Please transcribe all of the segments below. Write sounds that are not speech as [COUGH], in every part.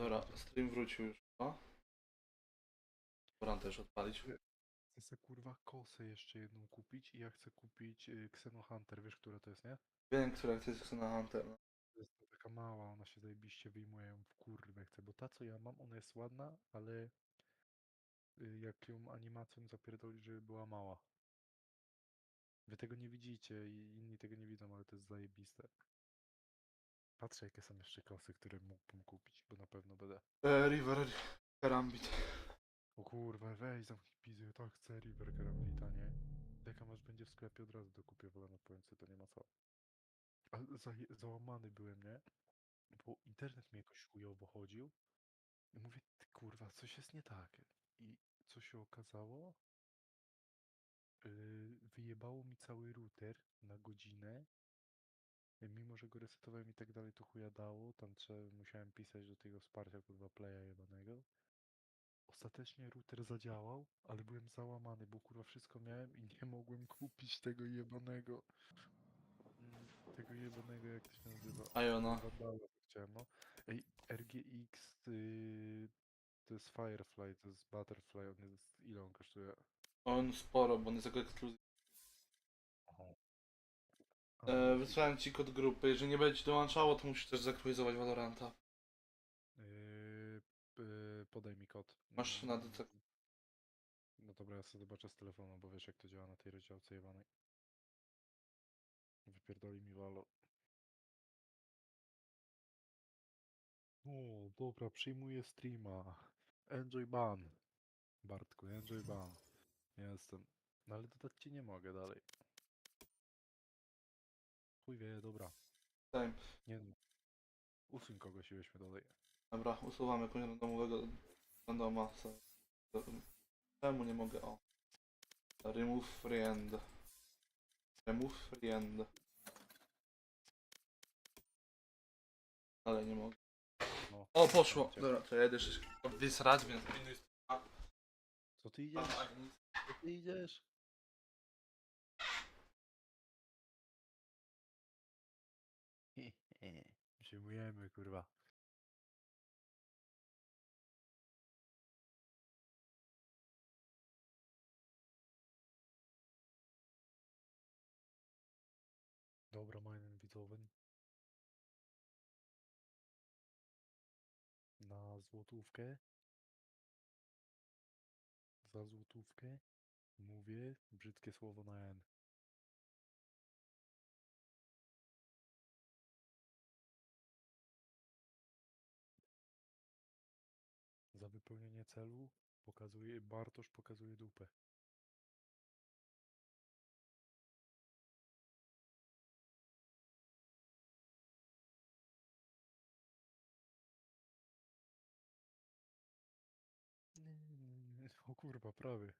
Dobra, stream wrócił już. O. Poran też odpalić. Chcę sobie kurwa kosę jeszcze jedną kupić i ja chcę kupić y, Xeno Hunter, wiesz która to jest, nie? Wiem, która to jest Xena Hunter. no. To jest taka mała, ona się zajebiście wyjmuje ją w kurwę chcę, bo ta co ja mam, ona jest ładna, ale y, jak ją animacją zapierdolić, żeby była mała. Wy tego nie widzicie i inni tego nie widzą, ale to jest zajebiste. Patrzę jakie są jeszcze kosy, które mógłbym kupić, bo na pewno będę. E, River Karambit. O kurwa, weź zamknij pizzy, tak chcę River Karambita, nie? Jaka masz będzie w sklepie od razu dokupię wolę na pońcy, to nie ma co. A zaje- załamany byłem, nie? Bo internet mi jakoś chujowo chodził. I mówię, ty kurwa, coś jest nie tak. I co się okazało? Yy, wyjebało mi cały router na godzinę. Y, Mimo, że go resetowałem i tak dalej, to chuja dało. Tam trzeba, musiałem pisać do tego wsparcia kurwa playa jebanego. Ostatecznie router zadziałał, ale byłem załamany, bo kurwa wszystko miałem i nie mogłem kupić tego jebanego. mm, Tego jebanego, jak to się nazywa? Iona. To chciałem, no. Ej, RGX y, to jest Firefly, to jest Butterfly, on jest, ile on kosztuje? On sporo, bo on jest jako ekskluzyw. E, wysłałem ci kod grupy. Jeżeli nie będzie ci dołączało, to musisz też zaktualizować Valoranta. Yy, yy, podaj mi kod. Masz na DC. No dobra, ja sobie zobaczę z telefonu, bo wiesz jak to działa na tej rozdziałce jebanej. Wypierdoli mi walo. O, dobra, przyjmuję streama. Enjoy ban. Bartku, enjoy ban. Jestem. No ale dodać ci nie mogę dalej. Chuj wie, dobra. Time. Nie no. Usuń kogoś i weźmy dalej. Dobra, usuwamy jakiegoś randomowego randoma. Czemu nie mogę? O. Remove friend. Remove friend. Ale nie mogę. No. O, poszło. Dobra, to ja jedę jeszcze wysrać, więc pilnuj Co ty idziesz? Co ty idziesz? Przyjmujemy, kurwa. Dobra, meinen widzowen. Na złotówkę. Za złotówkę mówię brzydkie słowo na N. Za wypełnienie celu pokazuje Bartosz pokazuje dupę. [LAUGHS] O kurwa, prawie.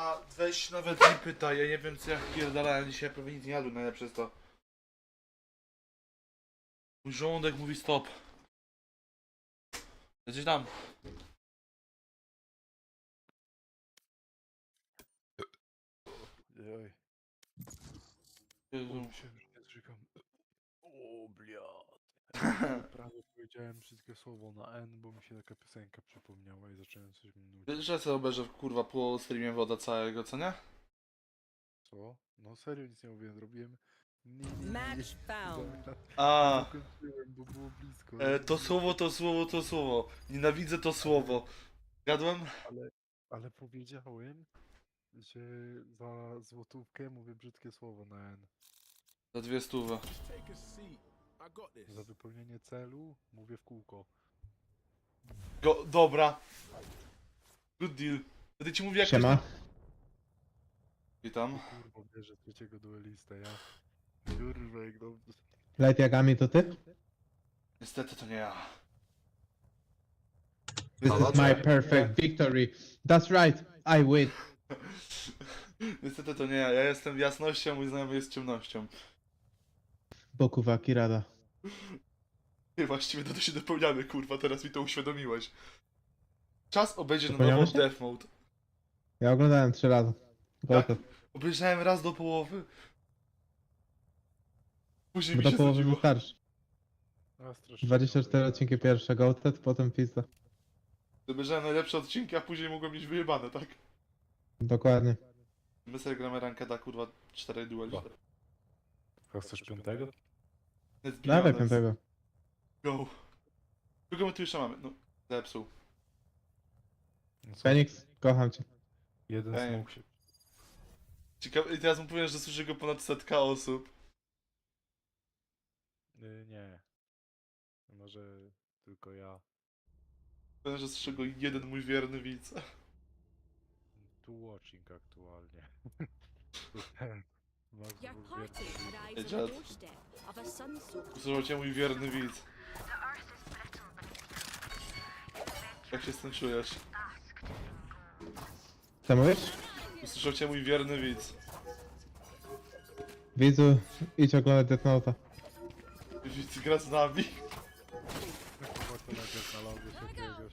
A weź nawet nie pytaj, ja nie wiem co ja pierdalałem dzisiaj, prawie nic nie jadłem, najlepsze jest to. Mój żołądek mówi stop. Gdzieś tam. Oj, Jezu. się już nie zrzekam. O. Prawie powiedziałem wszystkie słowo na N, bo mi się taka piosenka przypomniała i zacząłem coś nucić. Wiesz, że sobie obejrzę kurwa po streamie woda całego, co nie? Co? No serio nic nie mówiłem, zrobiłem... Nie, nie, nie, Match found. A, bo było blisko. e, to słowo, to słowo, to słowo. Nienawidzę to słowo. Gadłem? Ale, ale powiedziałem, że za złotówkę mówię brzydkie słowo na N. Za dwie stówy. Take a seat. I got this. Za wypełnienie celu mówię w kółko. Go, dobra. Good deal. Będę ci mówił jak... Siema. Witam. Kurwa, bierze trzeciego duelistę, ja. Kurwa, jak dobrze. Light Yagami to ty? Niestety to nie ja. This is my perfect victory. That's right, I win. [LAUGHS] Niestety to nie ja. Ja jestem jasnością, mój znajomy jest ciemnością. Bokuwa Kirada. I właściwie to, to się dopełniamy, kurwa, teraz mi to uświadomiłeś. Czas obejrzeć na Dopełniamy nowo się? Death Mode. Ja oglądałem trzy razy. Gotow. Obejrzałem raz do połowy. Później Bo mi do się połowy znudziło. wystarczy. A, strasznie 24 dobre. odcinki pierwsze, Goated, potem pizza. Obejrzałem najlepsze odcinki, a później mogłem mieć wyjebane, tak? Dokładnie. My sobie gramy rankeda, kurwa, 4 dueli. A chcesz piątego? Let's be Dawaj honest. piątego. Go. Kogo my tu jeszcze mamy? No, zepsuł. Co? Fenix, kocham cię. Jeden Ej. smok się... Ciekawe, i teraz mu powiem, że słyszy go ponad setka osób. Y, nie. Może tylko ja. Powiem, że słyszy go jeden mój wierny widz. Tu watching aktualnie. [LAUGHS] Your party arrives Hey, on the Jad. doorstep of a sun-soaked Usłyszał cię mój wierny widz. Jak się z tym czujesz? Co mówisz? Usłyszał cię mój wierny widz. Widzu, idź oglądać Death Note'a. Widz gra z nami. Chyba jakiegoś.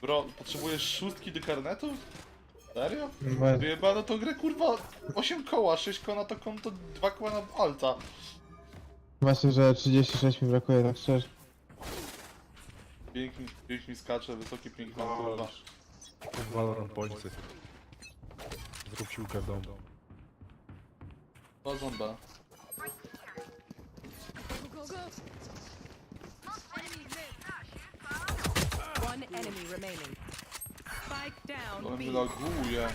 Bro, potrzebujesz szóstki do karnetu? Serio? Bo- Wyjebano to grę kurwa 8 koła, 6 koła na to konto, 2 koła na alta. Właśnie, że 36 mi brakuje, tak szczerze. Pięknie, pięknie skacze, wysoki ping mam kurwa. Valorant pońcy. Zrób siłkę w domu. To zombie. Go, go, go! Enemy mid. One enemy remaining. On B. laguje.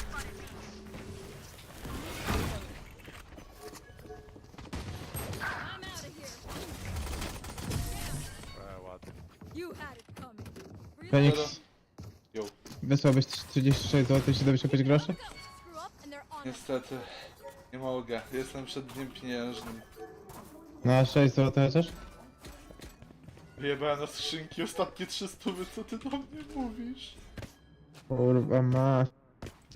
Fenix, Jo, wysłałbyś 36 zł i 75 groszy? Niestety. Nie mogę, jestem przed dniem pieniężnym. Na 6 zł chociaż? Wyjebałem na skrzynki ostatnie 300, co ty do mnie mówisz? Kurwa ma.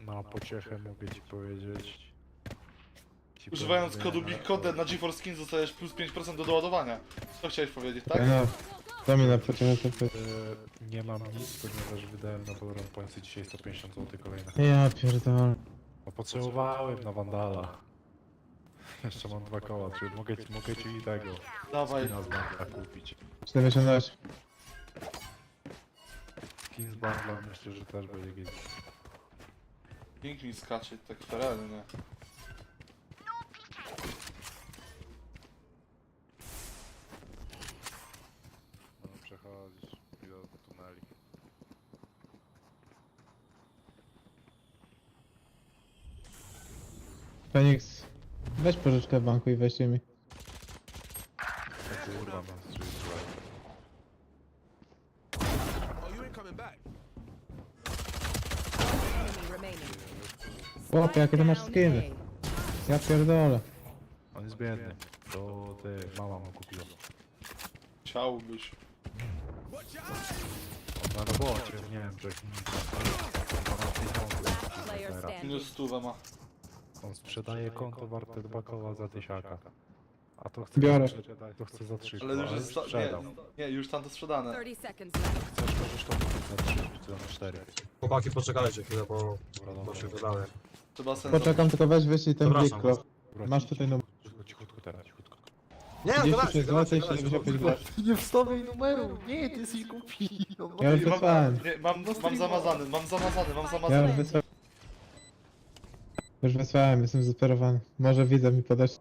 Na pociechę mogę ci powiedzieć. Ci Używając powiem, kodu że- BIGCODE na GeForce Skin dostajesz plus 5% do doładowania. Co chciałeś powiedzieć, tak? No, to mi na początek to E, nie mam nic, ponieważ wydałem na Valorant Pointsy dzisiaj 150 zł kolejne. Ja pierdolę. No potrzebowałem na Wandala. Jeszcze mam dwa koła, czyli mogę, ci- mogę ci i tego Dawaj. skina z bundla kupić. 78. Skin z bundla myślę, że też będzie gdzieś. Pięknie skacze, tak feralnie. No przechodzisz do tuneli. Fenix, weź pożyczkę w banku i weźcie mi. Kurwa, mam Chłopie, jakie to masz skiny? Ja pierdolę. On jest biedny. To ty, mama mu kupiła. Chciałbyś. Na robocie, nie wiem, czy... Player standing. Minus stówę ma. On sprzedaje konto warte 2 koła za tysiaka. A to chce Biorę. za trzy- To chce za 3 Ale już jest... sta- Nie, no, nie, już tam to sprzedane. 30 seconds left. Chcesz, możesz to kupić za 3 czy za 4. Chłopaki, poczekajcie chwilę, bo, bo się wydaje. To ma sens. Poczekam, tylko weź wyślij ten Przepraszam. Big Masz tutaj numer. Cichutko teraz, cichutko. Nie, no to 36 zł i Nie wstawiaj numeru, nie, ty jesteś głupi. No, no. Ja już wysłałem. Mam, no, mam zamazany, mam zamazany, mam Ja już zamazany. wysłałem. Już wysłałem, jestem zesperowany. Może widzę mi podać.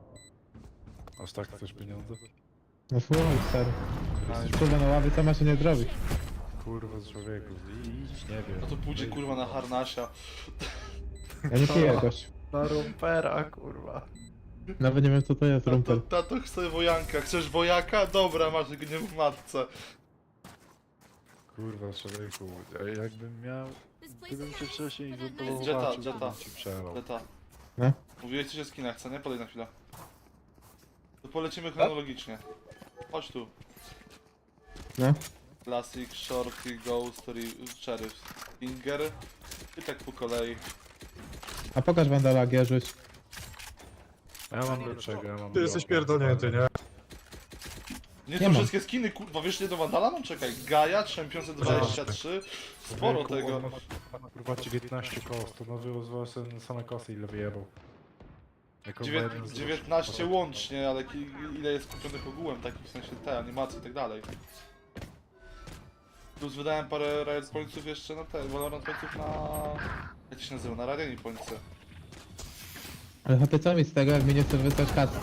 Aż tak chcesz pieniądze? No fuj, stary. Kurwa na ławie, co ma się nie zrobić? Kurwa, człowieku, idź, nie wiem. No to pójdzie kurwa na harnasia. Ja nie piję jakoś. Na rumpera, kurwa. Nawet nie wiem co to jest Tato, rumper. tato chce wojanka. Chcesz wojaka? Dobra, masz go nie w matce. Kurwa, człowieku, ja- jakbym miał... Gdybym cię wcześniej Gdzie ta, zobaczył, bym ci przelał. Leta. No. Mówiłeś coś o skinach, co nie? Podaj na chwilę. To polecimy tak? chronologicznie. Chodź tu. No. Classic, Shorty, Ghost, Cherry, Finger. I tak po kolei. A pokaż Wandala, Gierzyś. Ja mam do czego, ja mam Ty jesteś pierdolnięty, nie? Nie, Nie to mam. wszystkie skiny, kurwa, wiesz nie do Wandala mam? Czekaj, Gaja, 3523, sporo Człowieku, tego. Kurwa 19 kost, to nowy rozwołał ten same kosy ile wyjebał. 19 łącznie, ale ile jest kupionych ogółem, takich w sensie te animacje i tak dalej. Plus wydałem parę Riot Pointsów jeszcze na te, Valorant Pointsów na... Jak to się nazywa? Na Radianie Pointsy. Ale chłopie, co mi z tego, jak mi nie chce wysłać kasy?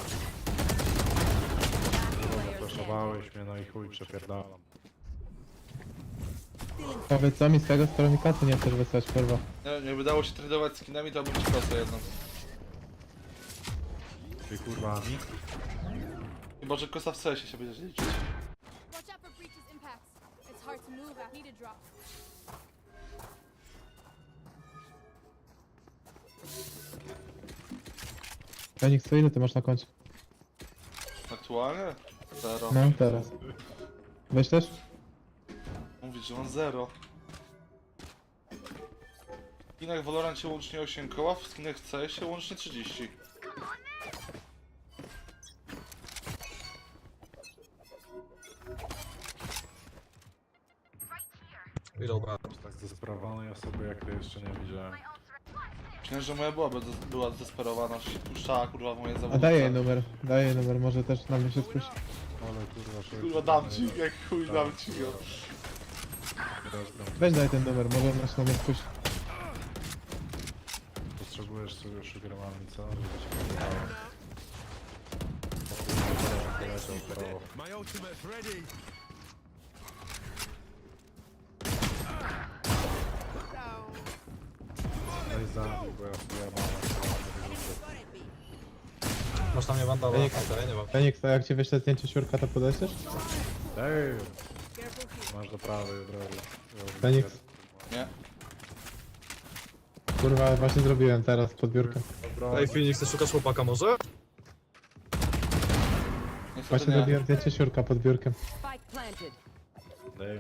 No, Proszowałeś mnie, no i chuj, przepierdalam. Chłopie, co mi z tego, skoro mi kasy nie chcesz wysłać, kurwa? Nie, jakby dało się tradować skinami, to bym ci kasę jedną. Ty kurwa, mi? Chyba, że kosa w CS się będziesz liczyć. Parts move at me to drop. Janik, co ile ty masz na końcu? Aktualnie? Zero. No, teraz. Weź też? Mówisz, że mam zero. W skinach Valorant się łącznie 8 koła, w skinach CS się łącznie 30. Idą no, Tak zesperowanej osoby jak to jeszcze nie widziałem. Myślę, że moja była, była zesperowana, że się puszczała kurwa w moje A daję jej numer, daję jej numer, może też na mnie się spuści. Ale kurwa szybko. Kurwa dam ci, jak chuj tak. dam ci go. Weź daj ten numer, może nas na mnie spuści. Potrzebujesz sobie szugermami, co? Żeby ci pomagało. O. My ultimate ready. Dobra, Feniks, ja nie mam. A jak ci wyślę zdjęcie siurka, to podejdziesz? Ej, masz do prawej od razu. Nie. Kurwa, właśnie zrobiłem teraz podbiórkę. Dobra. Ej, Phoenix, ty szukasz chłopaka może? Niestety Właśnie nie. zrobiłem zdjęcie siurka pod biurkiem.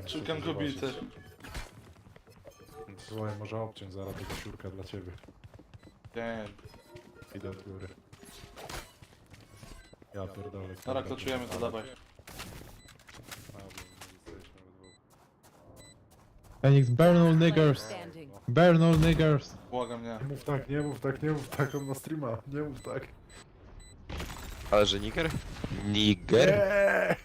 Szukam kobiety. Słuchaj, może obciąć zaraz tego siurka dla ciebie. Nie, Idę od góry. Ja pierdolę. Dobra, kluczujemy to, dawaj. Fenix, burn all niggers! Burn all niggers! Błagam, nie. Nie mów tak, nie mów tak, nie mów tak, on ma streama. Nie mów tak. Ale że Niger? Niger? Eee!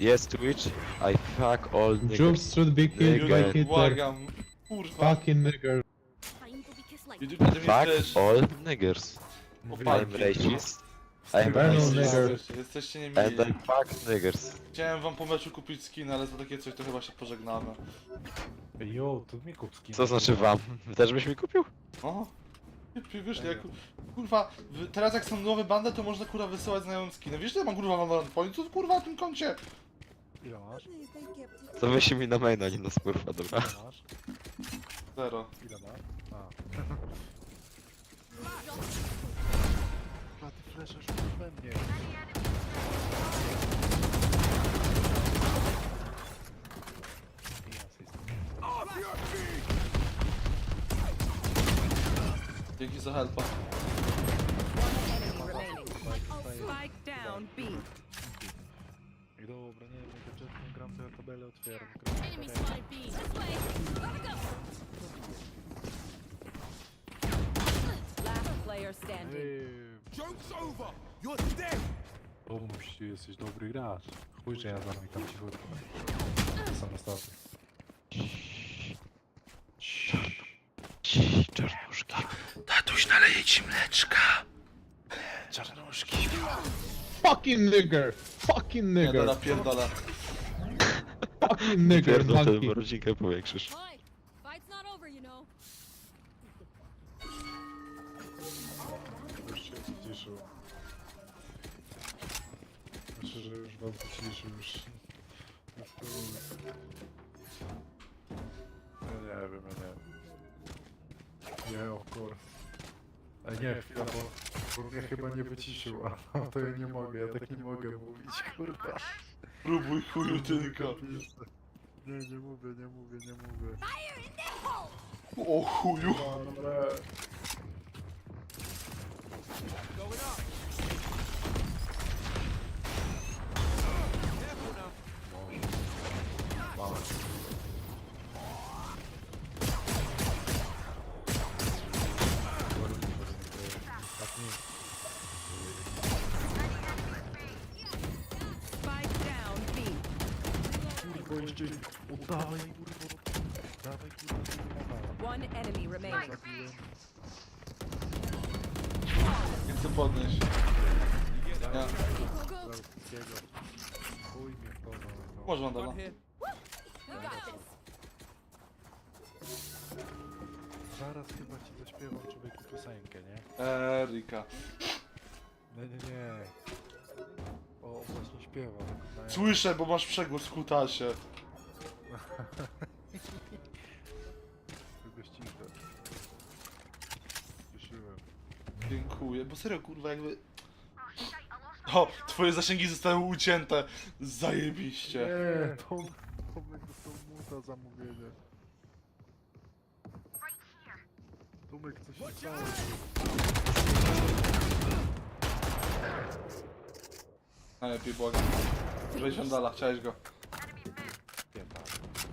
Yes, Twitch. I fuck all niggers. Jukes should be killed by Hitler. Błagam, kurwa. Fucking niggers. Like Będziemy Fuck all niggers. I'm racist. I'm Jesteście- Jesteście niemili. Fuck niggers. Chciałem wam po meczu kupić skin, ale za takie coś to chyba się pożegnamy. Jo, tu mi kup skin. Co znaczy wam? Też byś mi kupił? O! Wiesz, jak, kurwa, teraz jak są nowe bandy, to można kurwa wysyłać znajomym skiny. Wiesz, że ja mam kurwa Valorant Points? Kurwa, na tym koncie! Ile masz? To mi na maina, nie na spurfa, dobra. Ile masz? Zero. Ile masz? A. [LAUGHS] uderzasz już we mnie. Dzięki za helpa. One enemy remaining. Spike down B. Jak do. Enemy spike B. This way. Let go. Last player standing. Hey. Joke's over. You're dead. Pomóż, ty jesteś dobry gracz. Chuj, że ja za mną tam cicho. Sam. Ciii, Czarnuszki. Tatuś naleje ci mleczka. Czarnuszki. Fucking nigger! Fucking Nie, nigger! pierdolę. Fucking nigger, Pierdol tę monkey! rodzinkę powiększysz. Hi. Myślę, że już. Ja nie wiem, ja nie wiem. Nie, of course. A nie, chwila, bo, bo mnie chyba nie wyciszył, a no to ja nie mogę, ja tak nie mogę mówić, [LAUGHS] kurwa. Próbuj chuju tylko. Nie, nie mówię, nie mówię, nie mówię. O chuju. Ale... Oddawaj, kurwa. Dawaj, kurwa, One enemy remaining. Nie chcę podnieść. Nie. Wszystkiego. Chuj mnie got this. Zaraz chyba ci zaśpiewam człowieku piosenkę, nie? Erika. Nie, nie, nie. O, właśnie śpiewa. Słyszę, bo masz przegłos w kutasie. Ściszę. Ściszyłem. Dziękuję, bo serio kurwa jakby... O, twoje zasięgi zostały ucięte. Zajebiście. Nie, Tom, Tomek dostał muta zamówienie. Tomek, coś się stało. Najlepiej błagam. Weź Vandala, chciałeś go.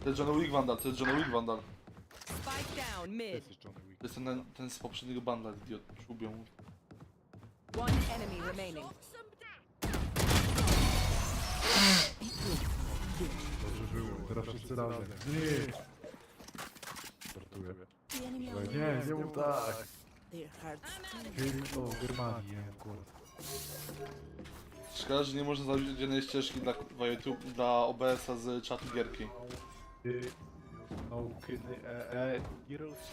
Tak. To jest John Wick Vandal, to jest John Wick Vandal. Spike down To mid. jest Johnny Wick. To jest ten, ten z poprzedniego bundla, idiot. Lubią. One enemy remaining. Dobrze było, teraz wszyscy razem. Nie! Startuję. Nie, nie mów tak. Hearts. Kill o Germanii, nie akurat. Szkoda, że nie można zrobić oddzielnej ścieżki dla, dla YouTube, dla OBS-a z czatu gierki. No, kiedy, e, e, heroes.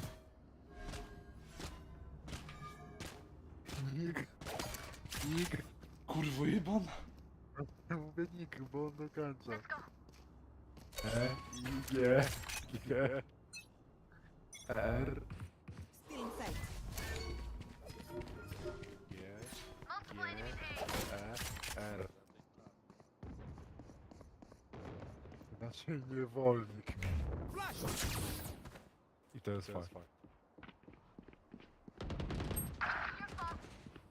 Nig. Nig. Kurwo jebana. Mówię Nig, bo on dokończa. E, G, G, R, Stealing sight. G, G, E, R. Znaczy niewolnik. Flash. I to jest fakt.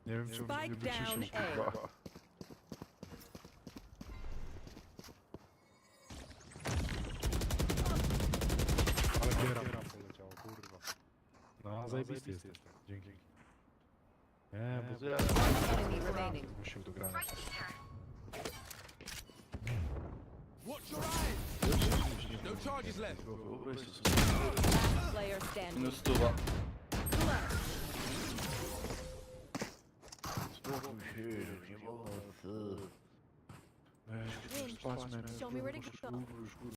Nie wiem, czy mnie Spike down A. kurwa. Ale giera poleciało, kurwa. No, zajebisty jest. Dzięki. Nie, bo Enemy remaining. musiał charges left. Last player standing. Minus stuwa. Spokój się, nie wolno. Show me where to go. Już, kurwa.